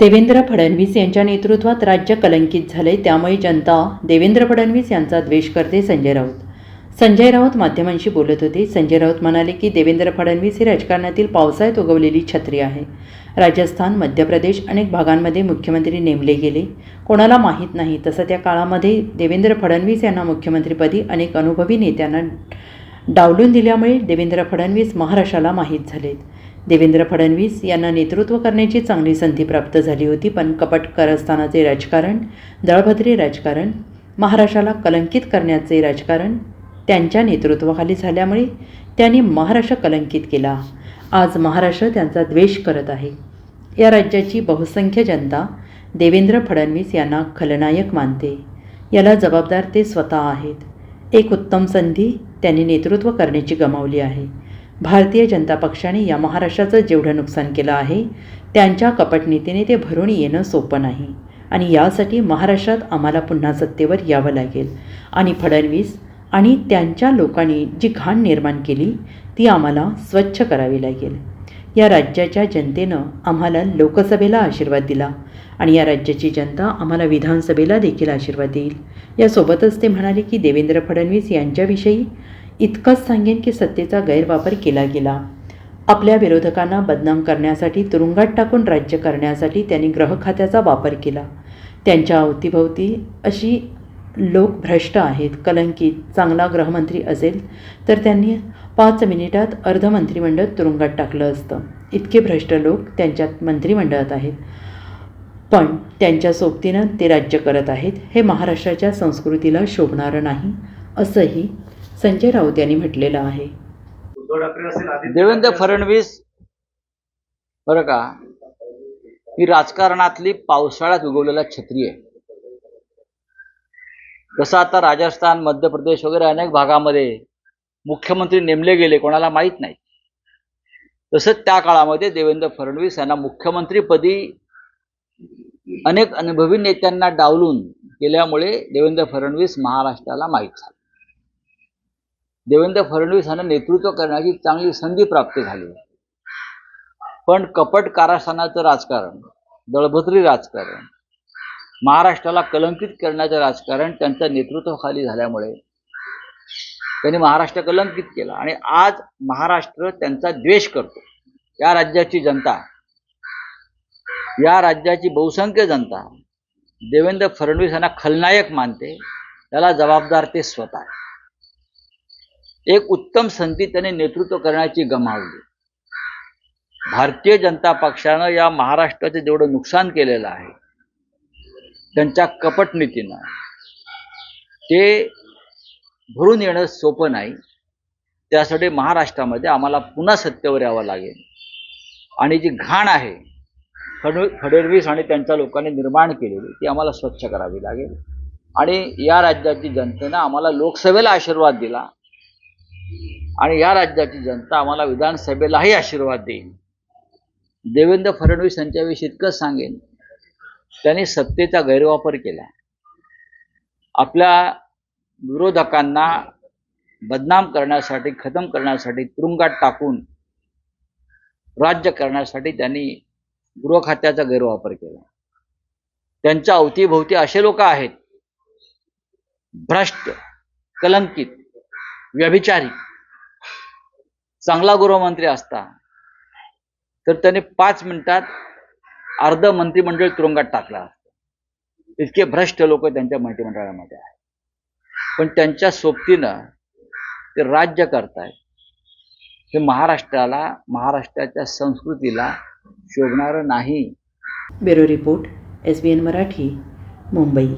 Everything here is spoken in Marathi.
देवेंद्र फडणवीस यांच्या नेतृत्वात राज्य कलंकित झाले त्यामुळे जनता देवेंद्र फडणवीस यांचा द्वेष करते संजय राऊत. संजय राऊत माध्यमांशी बोलत होते. संजय राऊत म्हणाले की देवेंद्र फडणवीस ही राजकारणातील पावसाळ्यात उगवलेली छत्री आहे. राजस्थान मध्य प्रदेश अनेक भागांमध्ये मुख्यमंत्री नेमले गेले. कोणाला माहीत नाही. तसं त्या काळामध्ये देवेंद्र फडणवीस यांना मुख्यमंत्रीपदी अनेक अनुभवी नेत्यांना डावलून दिल्यामुळे देवेंद्र फडणवीस महाराष्ट्राला माहीत झालेत. देवेंद्र फडणवीस यांना नेतृत्व करण्याची चांगली संधी प्राप्त झाली होती पण कपट कारस्थानाचे राजकारण दळभद्री राजकारण महाराष्ट्राला कलंकित करण्याचे राजकारण त्यांच्या नेतृत्वाखाली झाल्यामुळे त्यांनी महाराष्ट्र कलंकित केला. आज महाराष्ट्र त्यांचा द्वेष करत आहे. या राज्याची बहुसंख्य जनता देवेंद्र फडणवीस यांना खलनायक मानते. याला जबाबदार ते स्वतः आहेत. एक उत्तम संधी त्यांनी नेतृत्व करण्याची गमावली आहे. भारतीय जनता पक्षाने या महाराष्ट्राचं जेवढं नुकसान केलं आहे त्यांच्या कपटनीतीने ते भरून येणं सोपं नाही. आणि यासाठी महाराष्ट्रात आम्हाला पुन्हा सत्तेवर यावं लागेल. आणि फडणवीस आणि त्यांच्या लोकांनी जी घाण निर्माण केली ती आम्हाला स्वच्छ करावी लागेल. या राज्याच्या जनतेनं आम्हाला लोकसभेला आशीर्वाद दिला आणि या राज्याची जनता आम्हाला विधानसभेला देखील आशीर्वाद देईल. यासोबतच ते म्हणाले की देवेंद्र फडणवीस यांच्याविषयी इतकंच सांगेन की सत्तेचा गैरवापर केला गेला. आपल्या विरोधकांना बदनाम करण्यासाठी तुरुंगात टाकून राज्य करण्यासाठी त्यांनी ग्रह खात्याचा वापर केला. त्यांच्या अवतीभोवती अशी लोक भ्रष्ट आहेत. कलंकित चांगला गृहमंत्री असेल तर त्यांनी पाच मिनिटात अर्ध मंत्रिमंडळ तुरुंगात टाकलं असतं. इतके भ्रष्ट लोक त्यांच्यात मंत्रिमंडळात आहेत. पण त्यांच्या सोबतीनं ते राज्य करत आहेत. हे महाराष्ट्राच्या संस्कृतीला शोभणारं नाही असंही संजय राऊत यांनी म्हटलेलं आहे. देवेंद्र. फडणवीस बरं का ही राजकारणातली पावसाळ्यात उगवलेला छत्री आहे. कसं आता राजस्थान मध्य प्रदेश वगैरे अनेक भागामध्ये मुख्यमंत्री नेमले गेले कोणाला माहीत नाही. तसंच त्या काळामध्ये देवेंद्र फडणवीस यांना मुख्यमंत्रीपदी अनेक अनुभवी नेत्यांना डावलून केल्यामुळे देवेंद्र फडणवीस महाराष्ट्राला माहीत झाले. देवेंद्र फडणवीस यांना नेतृत्व करण्याची चांगली संधी प्राप्त झाली. पण कपट कारस्थानाचं राजकारण दळभद्री राजकारण महाराष्ट्राला कलंकित करण्याचं राजकारण त्यांच्या नेतृत्वाखाली झाल्यामुळे त्यांनी महाराष्ट्र कलंकित केला. आणि आज महाराष्ट्र त्यांचा द्वेष करतो. या राज्याची जनता या राज्याची बहुसंख्य जनता देवेंद्र फडणवीस यांना खलनायक मानते. त्याला जबाबदार ते स्वतः आहे. एक उत्तम संधी त्याने नेतृत्व करण्याची गमावली. भारतीय जनता पक्षानं या महाराष्ट्राचं जेवढं नुकसान केलेलं आहे त्यांच्या कपटनीतीनं ते भरून येणं सोपं नाही. त्यासाठी महाराष्ट्रामध्ये आम्हाला पुन्हा सत्तेवर यावं लागेल. आणि जी घाण आहे फड फडणवीस आणि त्यांच्या लोकांनी निर्माण केलेली ती आम्हाला स्वच्छ करावी लागेल. आणि या राज्याची जनतेनं आम्हाला लोकसभेला आशीर्वाद दिला. आणि या राज्याची जनता आम्हाला विधानसभेलाही आशीर्वाद देईल देवेंद्र फडणवीस यांच्याविषयी इतकंच सांगेन. त्यांनी सत्तेचा गैरवापर केला आपल्या विरोधकांना बदनाम करण्यासाठी खतम करण्यासाठी तुरुंगात टाकून राज्य करण्यासाठी त्यांनी गृह खात्याचा गैरवापर केला. त्यांच्या अवतीभोवती असे लोक आहेत. भ्रष्ट कलंकित व्यभिचारी. चांगला गृहमंत्री असता तर त्याने पाच मिनिटात अर्ध मंत्रिमंडळ तुरुंगात टाकला असतं. इतके भ्रष्ट लोक त्यांच्या मंत्रिमंडळामध्ये आहेत. पण त्यांच्या सोबतीनं ते राज्य करतायत. हे महाराष्ट्राला महाराष्ट्राच्या संस्कृतीला शोभणारं नाही. Bureau report S B N Marathi Mumbai.